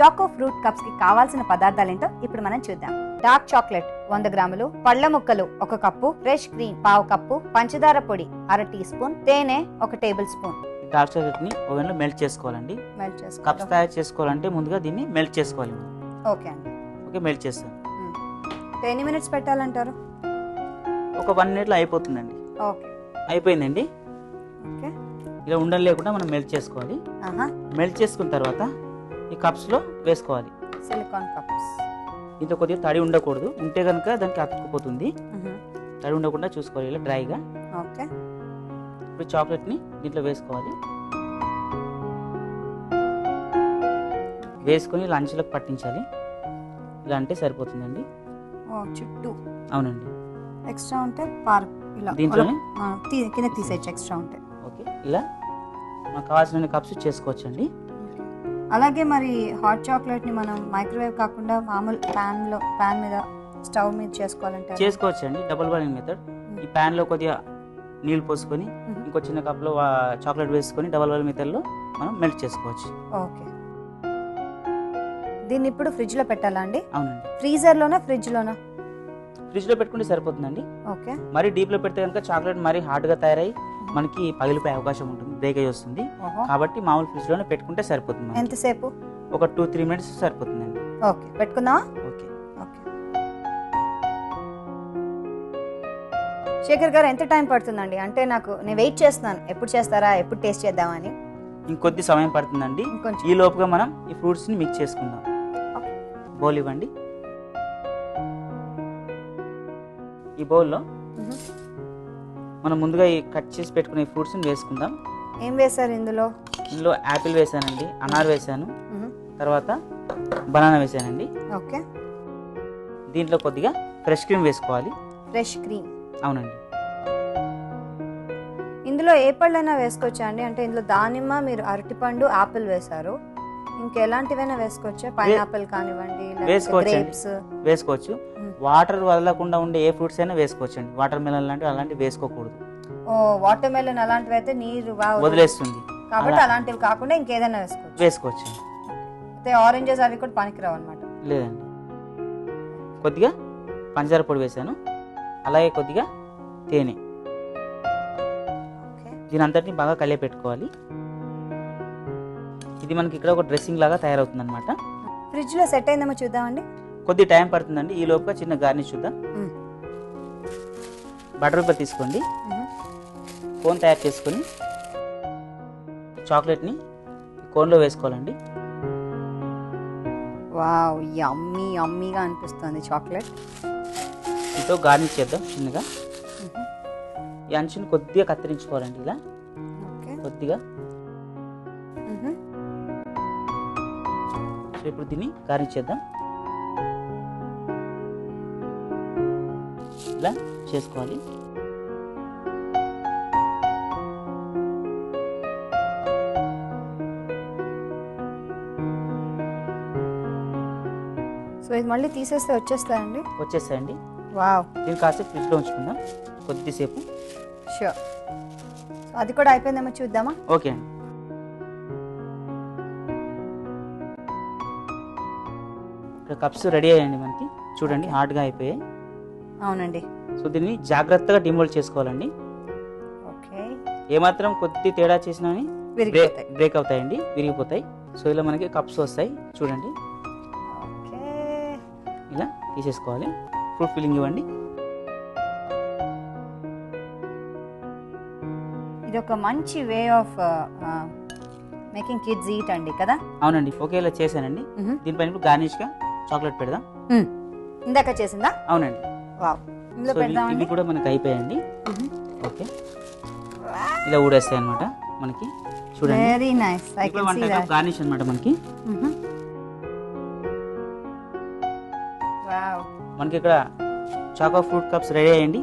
Choco fruit కప్స్కి కావాల్సిన పదార్థాలు ఏంటో ఇప్పుడు మనం చూద్దాం. డార్క్ చాక్లెట్ వంద గ్రాములు పళ్ళ ముక్కలు ఒక కప్పు ఫ్రెష్ క్రీమ్ పావు కప్పు పంచదార పొడి అర టీ స్పూన్ తేనె ఒక టేబుల్ స్పూన్. డార్క్ చాక్లెట్ని ఓవెన్లో మెల్ట్ చేసుకోవాలండి. మెల్ట్ కప్స్ తయారు చేసుకోవాలంటే ముందుగా దీన్ని మెల్ట్ చేసుకోవాలి మనం. ఓకే అండి. ఓకే మెల్ట్ చేస్తాం ఎన్ని మినిట్స్ పెట్టాలంటారు? ఒక వన్ మినిట్లో అయిపోతుందండి. ఓకే. అయిపోయిందండి? ఓకే. ఇలా ఉండలు లేకుండా మనం మెల్ట్ చేసుకోవాలి. ఆహా. మెల్ట్ చేసుకున్న తర్వాత ఈ కప్స్లో వేసుకోవాలి. సిలికాన్ కప్స్ దీంట్లో కొద్దిగా తడి ఉండకూడదు. ఉంటే కనుక దానికి అతుక్కుపోతుంది. తడి ఉండకుండా చూసుకోవాలి. ఇలా డ్రైగా. ఓకే. ఇప్పుడు చాక్లెట్ని దీంట్లో వేసుకోవాలి. వేసుకొని లంచ్లకు పట్టించాలి. ఇలా అంటే సరిపోతుందండి. చుట్టూ. అవునండి. ఎక్స్ట్రా ఉంటే పార్ ఇలా దీంట్లోనే? కిందకి తీసేయచ్చు ఎక్స్ట్రా ఉంటే. ఓకే. ఇలా మనకు కావాల్సిన కప్స్ చేసుకోవచ్చండి. అలాగే మరి హాట్ చాక్లెట్ని మనం మైక్రోవేవ్ కాకుండా మామూలు ప్యాన్లో ప్యాన్ మీద స్టవ్ మీద చేసుకోవాలంటే ఎలా? చేసుకోవచ్చండి. డబుల్ బాయిలింగ్ మెథడ్ ఈ ప్యాన్లో కొద్దిగా నీళ్ళు పోసుకొని. ఇంకో చిన్న కప్లో చాక్లెట్ వేసుకొని డబుల్ బాయిలింగ్ మెథడ్లో మనం మెల్ట్ చేసుకోవచ్చు. ఓకే. దీన్ని ఇప్పుడు ఫ్రిడ్జ్లో పెట్టాలా అండి? అవునండి. ఫ్రీజర్ లోనా ఫ్రిడ్జ్ లోనా? ఫ్రిడ్జ్లో పెట్టుకుంటే సరిపోతుందండి. ఓకే. మరి డీప్లో పెడితే కనుక చాక్లెట్ మరీ హార్డ్గా తయారై మనకి పగిలిపోయే అవకాశం ఉంటుంది బ్రేక్ అయ్యి వస్తుంది కాబట్టి మామూలు ఫ్రిడ్జ్లోనే పెట్టుకుంటే సరిపోతుంది. ఎంతసేపు? ఒక టూ త్రీ మినిట్స్ సరిపోతుందండి. ఓకే. పెట్టుకుందామా? ఓకే. ఓకే. శేఖర్ గారు ఎంత టైం పడుతుందండి? అంటే నాకు నేను వెయిట్ చేస్తున్నాను. ఎప్పుడు చేస్తారా? ఎప్పుడు టేస్ట్ చేద్దామని. ఇంకొద్ది సమయం పడుతుందండి. ఇంకొంచెం. ఈ లోపుగా మనం ఈ ఫ్రూట్స్ని మిక్స్ చేసుకుందాం. బౌల్ ఇవ్వండి. ఈ బౌల్లో. మనం ముందుగా ఈ కట్ చేసి పెట్టుకునే ఫ్రూట్స్ని వేసుకుందాం. ఏం వేశారు ఇందులో? ఇందులో యాపిల్ వేసానండి అనార్ వేసాను. తర్వాత బనానా వేసానండి. ఓకే. దీంట్లో కొద్దిగా ఫ్రెష్ క్రీమ్ వేసుకోవాలి. Fresh cream. అవునండి. ఇందులో ఏ పళ్ళైనా వేసుకోవచ్చా అండి? అంటే ఇందులో దానిమ్మ మీరు అరటిపండు ఆపిల్ వేశారు. ఇంకెలాంటివైనా వేసుకోవచ్చా? పైనాపిల్ కానివ్వండి వేసుకోవచ్చు. మ్మ్. వాటర్ వదలకుండా ఉండే ఏ ఫ్రూట్స్ అయినా వేసుకోవచ్చు అండి వాటర్ మెలన్ లాంటివి అలాంటివి వేసుకోకూడదు. ఓ వాటర్ మెలన్ అలాంటివి అయితే నీరు. వదిలేస్తుంది. కాబట్టి అలా- అలాంటివి కాకుండా ఇంకేదైనా వేసుకోవచ్చు. వేసుకోవచ్చు అయితే ఆరెంజెస్ అవి కూడా పనికిరావు అనమాట లేదండి. కొద్దిగా పంచదార పొడి వేసాను అలాగే కొద్దిగా తేనె. దీని అంతటిని బాగా కలియ పెట్టుకోవాలి ఇది మనకి ఇక్కడ ఒక డ్రెస్సింగ్ లాగా తయారవుతుంది అనమాట ఫ్రిడ్జ్లో సెట్ అయిందేమో చూద్దామండి. కొద్ది టైం పడుతుందండి. ఈ లోపుగా చిన్న గార్నిష్ చూద్దాం. బటర్ పేపర్ తీసుకోండి. కోన్ తయారు చేసుకొని చాక్లెట్ని కోన్లో వేసుకోవాలండి. వావ్ యమ్మీ యమ్మీగా అనిపిస్తుంది చాక్లెట్ దీంతో గార్నిష్ చేద్దాం చిన్నగా. ఈ అంచుని కొద్దిగా కత్తిరించుకోవాలండి ఇలా. ఓకే. కొద్దిగా. సో ఇప్పుడు దీన్ని గార్నిష్ చేద్దాం. ఇలా చేసుకోవాలి. సో ఇది మళ్ళీ తీసేస్తే వచ్చేస్తాయండి? వచ్చేసాయండి వావ్. దీన్ని కాసేపు ఫ్రిడ్జ్లో ఉంచుకుందాం. కొద్దిసేపు. షూర్. సో అది కూడా అయిపోయిందేమో చూద్దామా? ఓకే అండి. ఇక్కడ కప్స్ రెడీ అయ్యాయండి మనకి. చూడండి హార్డ్గా అయిపోయాయి. అవునండి. సో దీన్ని జాగ్రత్తగా డిమోల్డ్ చేసుకోవాలండి. ఓకే. ఏమాత్రం కొద్ది తేడా చేసినా బ్రేక్ అవుతాయండి విరిగిపోతాయి. సో ఇలా మనకి కప్స్ వస్తాయి. చూడండి. ఇలా తీసేసుకోవాలి. ఫ్రూట్ ఫిల్లింగ్ ఇవ్వండి. ఇది ఒక మంచి way of making kids eat అండి కదా? అవునండి ఓకే ఇలా చేశానండి. దీనిపైన గార్నిష్గా చాక్లెట్ పెడదాం. ఇందాక చేసిందా? అవునండి. వావ్. ఇందులో సో ఇవి- పెడదామండి ఇవి కూడా మనకి అయిపోయాయండి. ఓకే. ఇలా ఊడేస్తాయి అనమాట మనకి. చూడండి. వెరీ నైస్ ఐ ఇప్పుడు can see one that garnish అనమాట మనకి. వావ్. మనకి ఇక్కడ చాకో ఫ్రూట్ కప్స్ రెడీ అయ్యండి.